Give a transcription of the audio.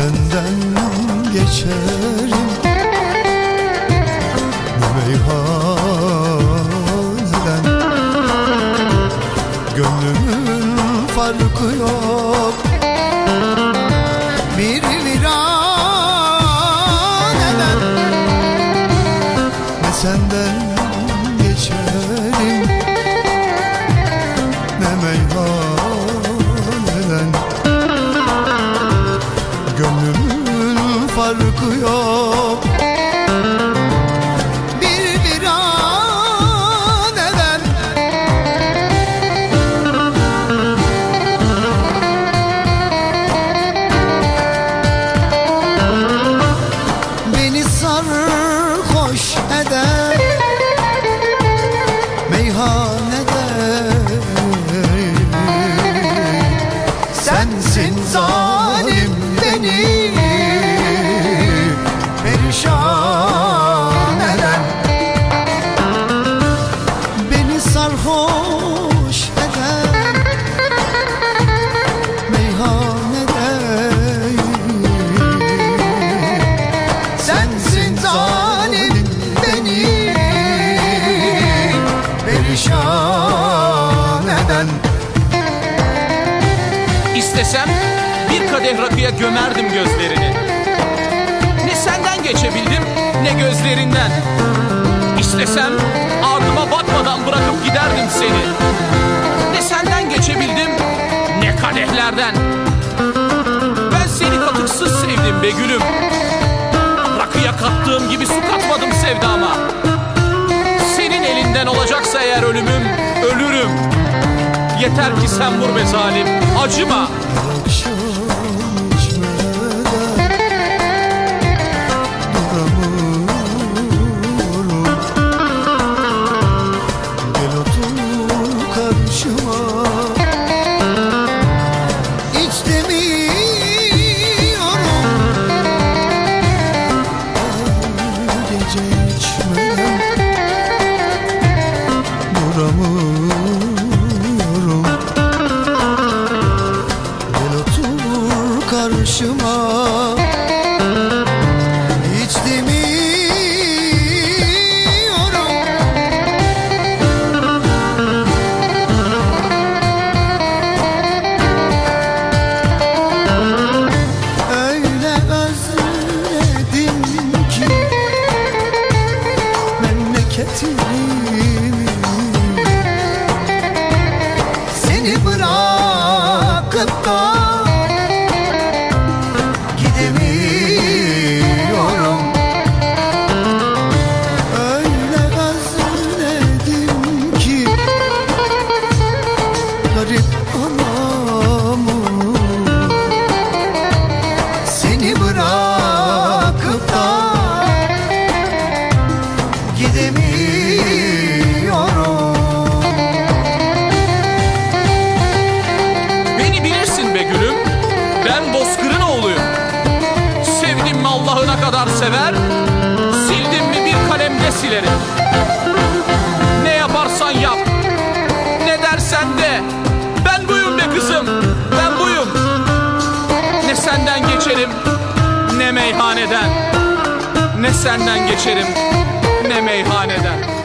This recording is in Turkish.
senden geçerim. Bu meyhaneden Gönlümün farkı yok. Bir viraneden Ne senden geçerim Ne meyhaneden farkı sarhoş eden Meyhanede Sensin zalim beni Perişan eden İstesem bir kadeh rakıya gömerdim gözlerini. Ne senden geçebildim ne gözlerinden. İstesem ardıma bakmadan bırakıp giderdim seni. Ne senden geçebildim ne kadehlerden. Ben seni katıksız sevdim be gülüm. Rakıya kattığım gibi su katmadım sevdama. Senin elinden olacaksa eğer ölümüm, ölürüm. Yeter ki sen vur be zalim, acıma. to me. Allah'ına kadar sever, sildim mi bir kalemde silerim. Ne yaparsan yap, ne dersen de. Ben buyum be kızım, ben buyum. Ne senden geçerim, ne meyhaneden. Ne senden geçerim, ne meyhaneden.